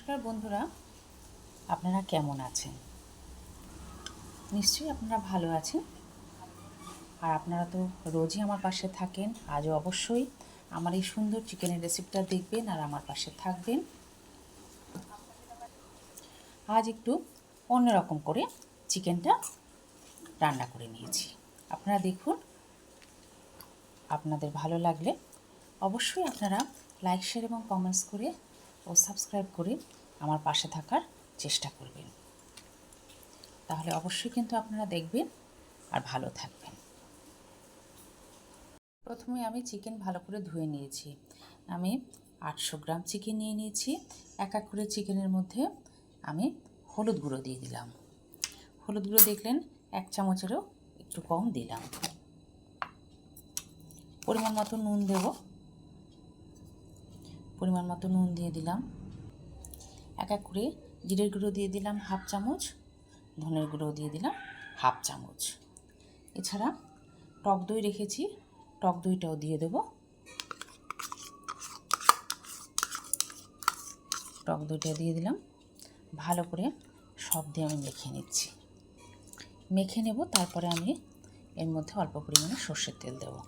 নমস্কার বন্ধুরা, আপনারা কেমন আছেন? নিশ্চয়ই আপনারা ভালো আছেন। আর আপনারা তো রোজই আমার পাশে থাকেন, আজও অবশ্যই আমার এই সুন্দর চিকেনের রেসিপিটা দেখবেন আর আমার পাশে থাকবেন। আজ একটু অন্যরকম করে চিকেনটা রান্না করে নিয়েছি। আপনারা দেখুন, আপনাদের ভালো লাগলে অবশ্যই আপনারা লাইক শেয়ার এবং কমেন্টস করে ও সাবস্ক্রাইব করে আমার পাশে থাকার চেষ্টা করবেন। তাহলে অবশ্যই কিন্তু আপনারা দেখবেন আর ভালো থাকবেন। প্রথমে আমি চিকেন ভালো করে ধুয়ে নিয়েছি। আমি আটশো গ্রাম চিকেন নিয়ে নিয়েছি। এক এক করে চিকেনের মধ্যে আমি হলুদ গুঁড়ো দিয়ে দিলাম। হলুদ গুঁড়ো দেখলেন এক চামচেরও একটু কম দিলাম। পরিমাণ মতো নুন দেব। পরিমাণ মতো নুন দিয়ে দিলাম। এক এক করে জিরের গুঁড়ো দিয়ে দিলাম হাফ চামচ, ধনের গুঁড়ো দিয়ে দিলাম হাফ চামচ। এছাড়া টক দই রেখেছি, টক দইটাও দিয়ে দেব। টক দইটা দিয়ে দিলাম। ভালো করে সব দিয়ে আমি মেখে নিচ্ছি। মেখে নেব, তারপরে আমি এর মধ্যে অল্প পরিমাণে সর্ষের তেল দেবো।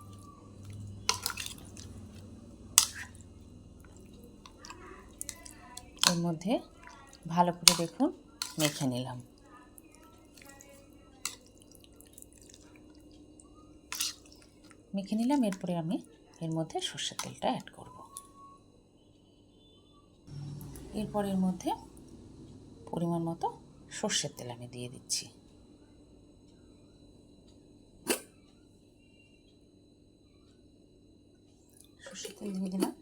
এর মধ্যে ভালো করে দেখুন, মেখে নিলাম। মেখে নিলাম, এরপরে আমি এর মধ্যে সর্ষের তেলটা অ্যাড করব। এরপর এর মধ্যে পরিমাণ মতো সর্ষের তেল আমি দিয়ে দিচ্ছি। সর্ষের তেল দিয়ে দিলাম।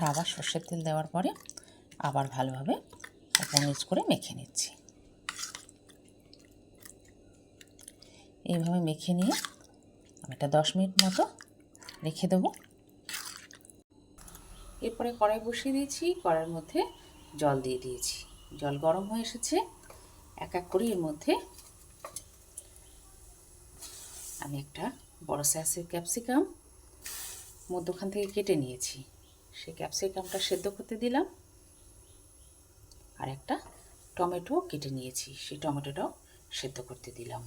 আর আবার সর্ষের তেল দেওয়ার পরে আবার ভালোভাবে নিচ করে মেখে নিচ্ছি। এইভাবে মেখে নিয়ে আমি এটা দশ মিনিট মতো রেখে দেবো। এরপরে কড়াই বসিয়ে দিয়েছি, কড়াইয়ের মধ্যে জল দিয়ে দিয়েছি। জল গরম হয়ে এসেছে, এক এক করে এর মধ্যে আমি একটা বড় সাইজের ক্যাপসিকাম মধ্যখান থেকে কেটে নিয়েছি। সেই ক্যাপসিকামটা সেদ্ধ করতে দিলাম। আর একটা টমেটো কেটে নিয়েছি, সেই টমেটোটাও সেদ্ধ করতে দিলাম।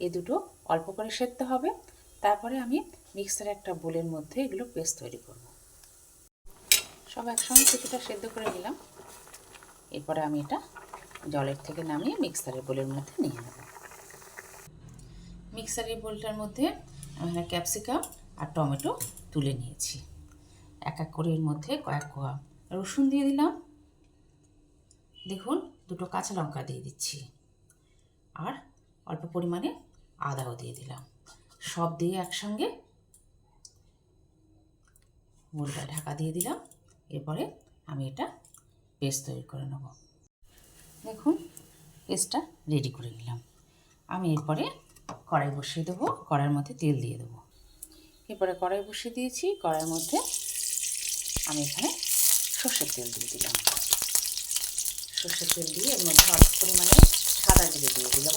এ দুটো অল্প করে সেদ্ধ হবে, তারপরে আমি মিক্সারে একটা বোলের মধ্যে এগুলো পেস্ট তৈরি করব। সব একসঙ্গে কিছুটা সেদ্ধ করে নিলাম। এরপরে আমি এটা জলের থেকে নামিয়ে মিক্সারের বোলের মধ্যে নিয়ে নেব। মিক্সারের বোলটার মধ্যে আমি ক্যাপসিকাম আর টমেটো তুলে নিয়েছি। এক এক করে এর মধ্যে কয়েক কোয়া রসুন দিয়ে দিলাম। দেখুন, দুটো কাঁচা লঙ্কা দিয়ে দিচ্ছি। আর অল্প পরিমাণে আদাও দিয়ে দিলাম। সব দিয়ে একসঙ্গে মুরগা ঢাকা দিয়ে দিলাম। এরপরে আমি এটা পেস্ট তৈরি করে নেব। দেখুন, পেস্টটা রেডি করে নিলাম। আমি এরপরে কড়াই বসিয়ে দেবো, কড়াইয়ের মধ্যে তেল দিয়ে দেবো। এরপরে কড়াই বসিয়ে দিয়েছি, কড়াইয়ের মধ্যে আমি এখানে সর্ষের তেল দিয়ে দিলাম। সর্ষের তেল দিয়ে মধ্যে অল্প পরিমাণে সাদা জিরে দিয়ে দিলাম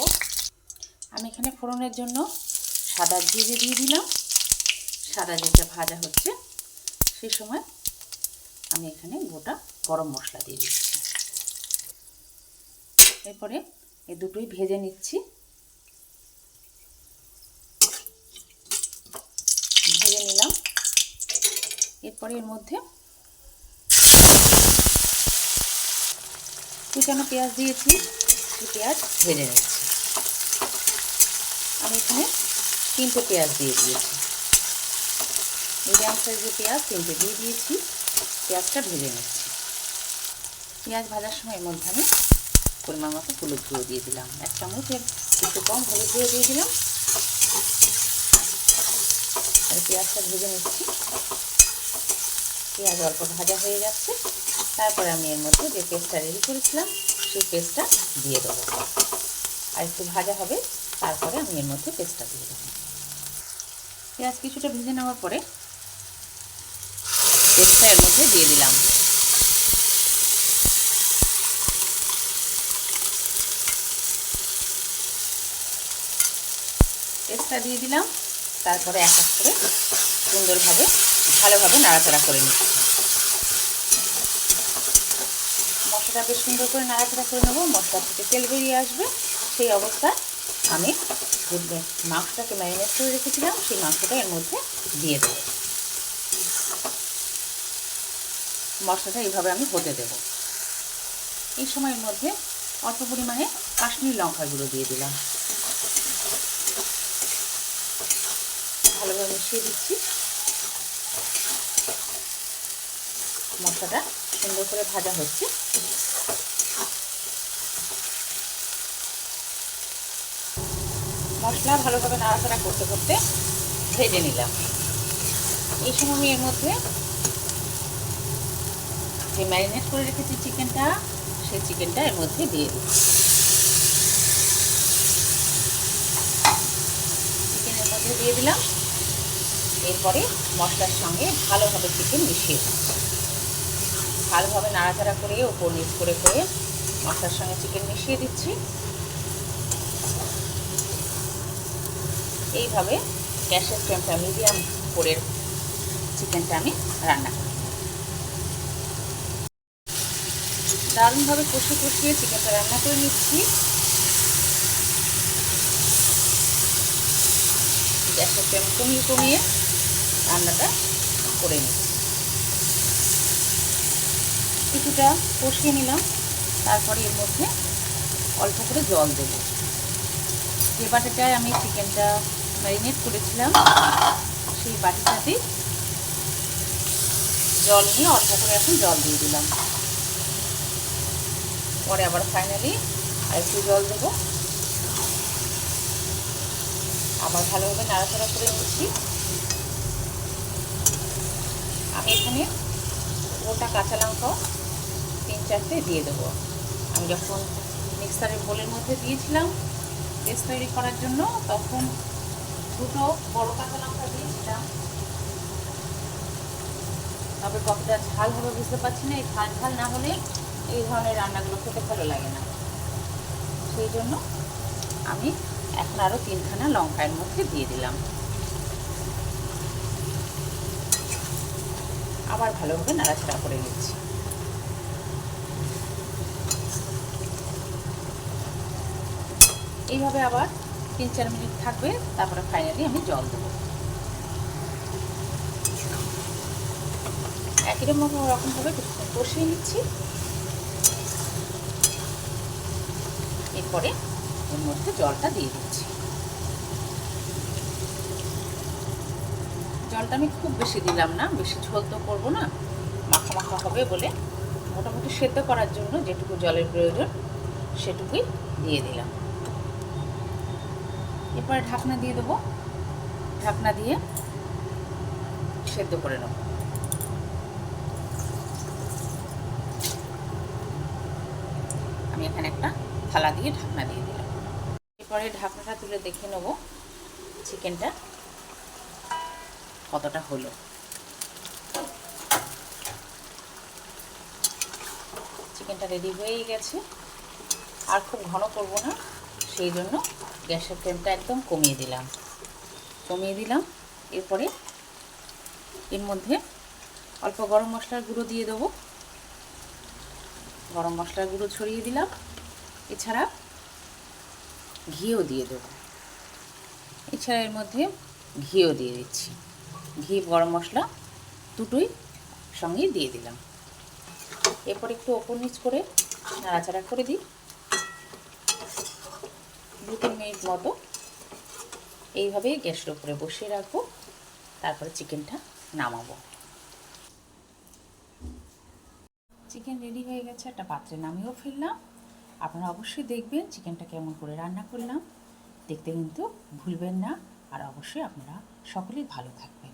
আমি এখানে ফোড়নের জন্য সাদা জিরে দিয়ে দিলাম। সাদা জিরেটা ভাজা হচ্ছে সেই সময় আমি এখানে গোটা গরম মশলা দিয়ে দিচ্ছি। এরপরে এই দুটোই ভেজে নিচ্ছি। ভেজে নিলাম। এরপরে এর মধ্যে কুচানো পেঁয়াজ দিয়েছি পেঁয়াজ ভেজে নিচ্ছি। আমি এখানে তিনটে পেঁয়াজ দিয়ে দিয়েছি। মিডিয়াম সাইজের পেঁয়াজ তিনটে দিয়ে দিয়েছি, পেঁয়াজটা ভেজে নিচ্ছি। পেঁয়াজ ভাজার সময় এর মধ্যে আমি পরিমাণ মতো হলুদ গুঁড়ো দিয়ে দিলাম। এক চামচের একটু কম হলুদ গুঁড়ো দিয়ে দিলাম। আর পেঁয়াজটা ভেজে নিচ্ছি। পেঁয়াজ অল্প ভাজা হয়ে যাচ্ছে তারপরে আমি এর মধ্যে যে পেস্টটা রেডি করেছিলাম, সেই পেস্টটা দিয়ে দেবো। আর একটু ভাজা হবে, তারপরে আমি এর মধ্যে পেস্টটা দিয়ে দেবো। পেঁয়াজ কিছুটা ভেজে নেওয়ার পরে পেস্টটা এর মধ্যে দিয়ে দিলাম। পেস্টটা দিয়ে দিলাম, তারপরে এক এক করে সুন্দরভাবে, ভালোভাবে নাড়াচাড়া করে নিচ্ছি। মশলাটা বেশ সুন্দর করে নাড়াচাড়া করে নেব, মশলা থেকে তেল বেরিয়ে আসবে। সেই অবস্থায় আমি মাংসটাকে ম্যারিনেট করে রেখেছিলাম, সেই মাংসটা এর মধ্যে দিয়ে দেবো। মশলাটা এইভাবে আমি হতে দেব। এই সময়ের মধ্যে অল্প পরিমাণে কাশ্মীর লঙ্কার গুঁড়ো দিয়ে দিলাম। ভালোভাবে মিশিয়ে দিচ্ছি। মশলাটা সুন্দর করে ভাজা হচ্ছে। মশলা ভালোভাবে নাড়াচাড়া করতে করতে ভেজে নিলাম। এই সময় আমি এর মধ্যে যে ম্যারিনেট করে রেখেছি চিকেনটা, সেই চিকেনটা এর মধ্যে দিয়ে দিই চিকেনের মধ্যে দিয়ে দিলাম। এরপরে মশলার সঙ্গে ভালোভাবে চিকেন মিশিয়ে দিচ্ছি ভালোভাবে নাড়াচাড়া করে ওপর নিচ করে করে মশলার সঙ্গে চিকেন মিশিয়ে দিচ্ছি। এইভাবে গ্যাসের ফ্লেমটা মিডিয়াম করে চিকেনটা আমি রান্না করি। দারুণভাবে কষে কষিয়ে চিকেনটা রান্না করে নিচ্ছি। গ্যাসের ফ্লেম কমিয়ে কমিয়ে রান্নাটা করে নিচ্ছি। কিছুটা কষিয়ে নিলাম। তারপরে এর মধ্যে অল্প করে জল দেব। যে বাটিটায় আমি চিকেনটা ম্যারিনেট করেছিলাম, সেই বাটিটাতেই জল নিয়ে অল্প করে এখন জল দিয়ে দিলাম। পরে আবার ফাইনালি আর একটু জল দেবো। আবার ভালোভাবে নাড়াচাড়া করে নিচ্ছি। আমি এখানে গোটা কাঁচা লঙ্কা চারটে দিয়ে দেবো। আমি যখন মিক্সারের বোলের মধ্যে দিয়েছিলাম, পেস্ট তৈরি করার জন্য, তখন দুটো বড় কাঁচা লঙ্কা দিয়েছিলাম। তবে কতটা ঝাল হবে বুঝতে পারছি না, এই ঝাল ঝাল না হলে এই ধরনের রান্নাগুলো খেতে ভালো লাগে না। সেই জন্য আমি এখন আরও তিনখানা লঙ্কার মধ্যে দিয়ে দিলাম। আবার ভালোভাবে নাড়াচাড়া করে নিচ্ছি। এইভাবে আবার তিন চার মিনিট থাকবে, তারপরে ফাইনালি আমি জল দেবো। একই রকম রকমভাবে কষিয়ে নিচ্ছি। এরপরে এর মধ্যে জলটা দিয়ে দিচ্ছি। জলটা আমি খুব বেশি দিলাম না, বেশি ঝোল তো করব না, মাখা মাখা হবে বলে মোটামুটি সেদ্ধ করার জন্য যেটুকু জলের প্রয়োজন সেটুকুই দিয়ে দিলাম। এরপরে ঢাকনা দিয়ে দেবো। ঢাকনা দিয়ে সেদ্ধ করে নেব। আমি এখানে একটা থালা দিয়ে ঢাকনা দিয়ে দিলাম। এরপরে ঢাকনাটা তুলে দেখে নেব চিকেনটা কতটা হলো। চিকেনটা রেডি হয়েই গেছে। আর খুব ঘন করব না। সেই জন্য গ্যাসের ফ্লেমটা একদম কমিয়ে দিলাম। কমিয়ে দিলাম, এরপরে এর মধ্যে অল্প গরম মশলার গুঁড়ো দিয়ে দেবো। গরম মশলার গুঁড়ো ছড়িয়ে দিলাম। এছাড়া ঘিও দিয়ে দেবো। এছাড়া এর মধ্যে ঘিও দিয়ে দিচ্ছি। ঘি, গরম মশলা দুটোই সঙ্গেই দিয়ে দিলাম। এরপর একটু ওপর নিচ করে নাড়াচাড়া করে দিই। দু তিন মিনিট মতো এইভাবেই গ্যাসের উপরে বসিয়ে রাখব। তারপরে চিকেনটা নামাবো। চিকেন রেডি হয়ে গেছে, একটা পাত্রে নামিয়েও ফেললাম। আপনারা অবশ্যই দেখবেন চিকেনটা কেমন করে রান্না করলাম। দেখতে কিন্তু ভুলবেন না, আর অবশ্যই আপনারা সকলেই ভালো থাকবেন।